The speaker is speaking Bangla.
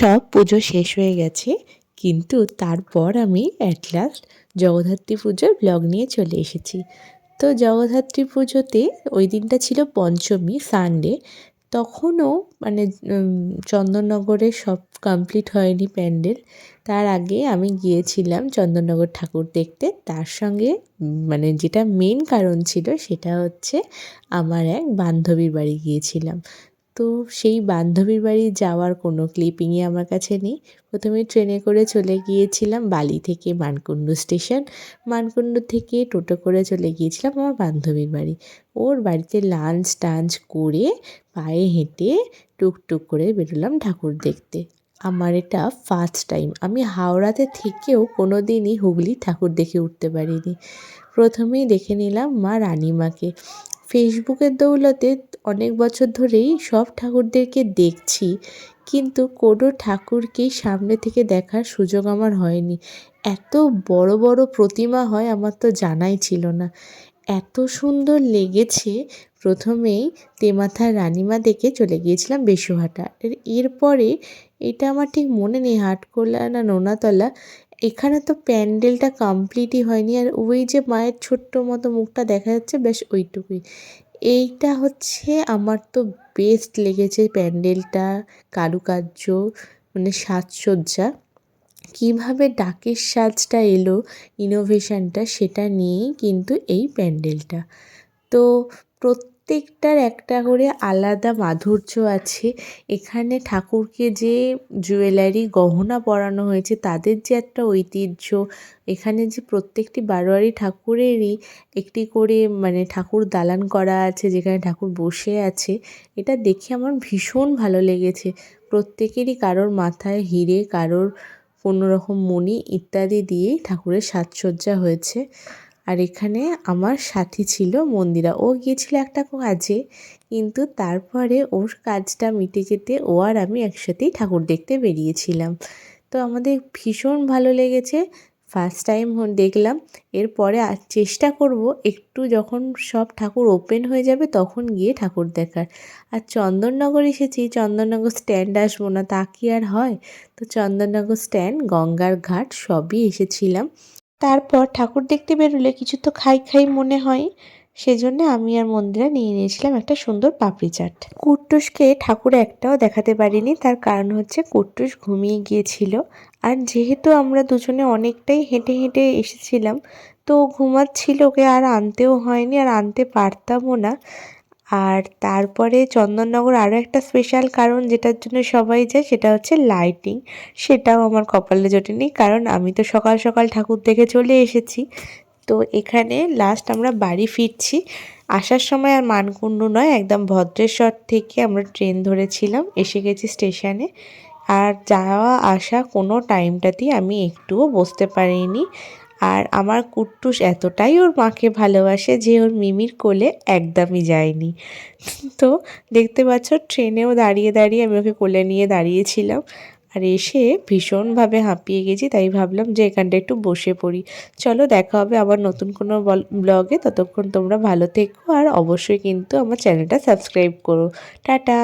সব পুজো শেষ হয়ে গেছে, কিন্তু তারপর আমি অ্যাট লাস্ট জগদ্ধাত্রী পুজোর ব্লগ নিয়ে চলে এসেছি। তো জগদ্ধাত্রী পুজোতে ওই দিনটা ছিল পঞ্চমী সানডে তখনও মানে চন্দননগরে সব কমপ্লিট হয়নি প্যান্ডেল। তার আগে আমি গিয়েছিলাম চন্দননগর ঠাকুর দেখতে। তার সঙ্গে মানে যেটা মেন কারণ ছিল সেটা হচ্ছে আমার এক বান্ধবীর বাড়ি গিয়েছিলাম। তো সেই বান্ধবীর বাড়ি যাওয়ার কোনো ক্লিপিংই আমার কাছে নেই। প্রথমে ট্রেনে করে চলে গিয়েছিলাম বালি থেকে মানকুণ্ডু স্টেশন। মানকুণ্ডু থেকে টোটো করে চলে গিয়েছিলাম আমার বান্ধবীর বাড়ি। ওর বাড়িতে লাঞ্চ টাঞ্চ করে পায়ে হেঁটে টুকটুক করে বেরোলাম ঠাকুর দেখতে। আমার এটা ফার্স্ট টাইম আমি হাওড়াতে থেকেও কোনো দিনই হুগলি ঠাকুর দেখে উঠতে পারিনি। প্রথমেই দেখে নিলাম মা রানিমাকে। ফেসবুকের দৌলতে অনেক বছর ধরেই সব ঠাকুরদেরকে দেখছি, কিন্তু কোনো ঠাকুরকেই সামনে থেকে দেখার সুযোগ আমার হয়নি। এত বড় বড় প্রতিমা হয় আমার তো জানাই ছিল না। এত সুন্দর লেগেছে। প্রথমেই তেমাথার রানিমা দেখে চলে গিয়েছিলাম বেশুহাটা এরপরে এটা আমার ঠিক মনে নেই, হাটকোলা না নোনাতলা। এখানে তো প্যান্ডেলটা কমপ্লিটই হয়নি। আর ওই যে মায়ের ছোট্ট মতো মুখটা দেখা যাচ্ছে ব্যাস ওইটুকুই। এইটা হচ্ছে আমার তো বেস্ট লেগেছে প্যান্ডেলটা, কারুকার্য মানে সাজসজ্জা। কীভাবে ডাকের সাজটা এলো ইনোভেশানটা সেটা নিয়েই কিন্তু এই প্যান্ডেলটা। তো প্রত্যেকটার একটা করে আলাদা মাধুর্য আছে। এখানে ঠাকুরকে যে জুয়েলারি, গহনা পরানো হয়েছে, তাদের যে একটা ঐতিহ্য, এখানে যে প্রত্যেকটি বারোয়ারি ঠাকুরেরই একটি করে মানে ঠাকুর দালান করা আছে, যেখানে ঠাকুর বসে আছে, এটা দেখে আমার ভীষণ ভালো লেগেছে। প্রত্যেকেরই কারোর মাথায় হিরে, কারোর কোনো রকম মণি ইত্যাদি দিয়েই ঠাকুরের সাজসজ্জা হয়েছে। আর এখানে আমার সাথী ছিল মন্দিরা। ও গিয়েছিল একটা কাজে, কিন্তু তারপরে ওর কাজটা মিটে যেতে ও আর আমি একসাথেই ঠাকুর দেখতে বেরিয়েছিলাম। তো আমাদের ভীষণ ভালো লেগেছে। ফার্স্ট টাইম দেখলাম। এরপরে আর চেষ্টা করব একটু যখন সব ঠাকুর ওপেন হয়ে যাবে তখন গিয়ে ঠাকুর দেখার। আর চন্দননগর এসেছি, চন্দননগর স্ট্যান্ড আসব না, তা কি আর হয়? তো চন্দননগর স্ট্যান্ড গঙ্গার ঘাট সবই এসেছিলাম। তারপর ঠাকুর দেখতে বেরোলে কিছু তো খাই খাই মনে হয়। সেজন্য আমি আর মন্দিরা নিয়ে নিয়েছিলাম একটা সুন্দর পাপড়ি চাট। কুট্টুসকে ঠাকুর একটাও দেখাতে পারিনি, তার কারণ হচ্ছে কুট্টুস ঘুমিয়ে গিয়েছিল। আর যেহেতু আমরা দুজনে অনেকটাই হেঁটে হেঁটে এসেছিলাম, তো ঘুমাচ্ছিল ওকে আর আনতেও হয়নি, আর আনতে পারতামও না। আর তারপরে চন্দননগর আরও একটা স্পেশাল কারণ যেটার জন্য সবাই যায়, সেটা হচ্ছে লাইটিং সেটাও আমার কপালে জোটেনি, কারণ আমি তো সকাল সকাল ঠাকুর দেখে চলে এসেছি। তো এখানে লাস্ট আমরা বাড়ি ফিরছি। আসার সময় আর মানকুণ্ডু নয়, একদম ভদ্রেশ্বর থেকে আমরা ট্রেন ধরেছিলাম, এসে গেছি স্টেশনে আর যাওয়া আসা কোনো টাইমটাতেই আমি একটুও বসতে পারিনি। আর আমার কুট্টুস এতটাই ওর মাকে ভালোবাসে যে ওর মিমির কোলে একদমই যায়নি। তো দেখতে পাচ্ছ ট্রেনেও দাঁড়িয়ে দাঁড়িয়ে আমি ওকে কোলে নিয়ে দাঁড়িয়েছিলাম আর এসে ভীষণভাবে হাঁপিয়ে গেছি, তাই ভাবলাম যে এখানটা একটু বসে পড়ি। চলো দেখা হবে আবার নতুন কোনো ব্লগে। ততক্ষণ তোমরা ভালো থেকো আর অবশ্যই কিন্তু আমার চ্যানেলটা সাবস্ক্রাইব করো। টাটা!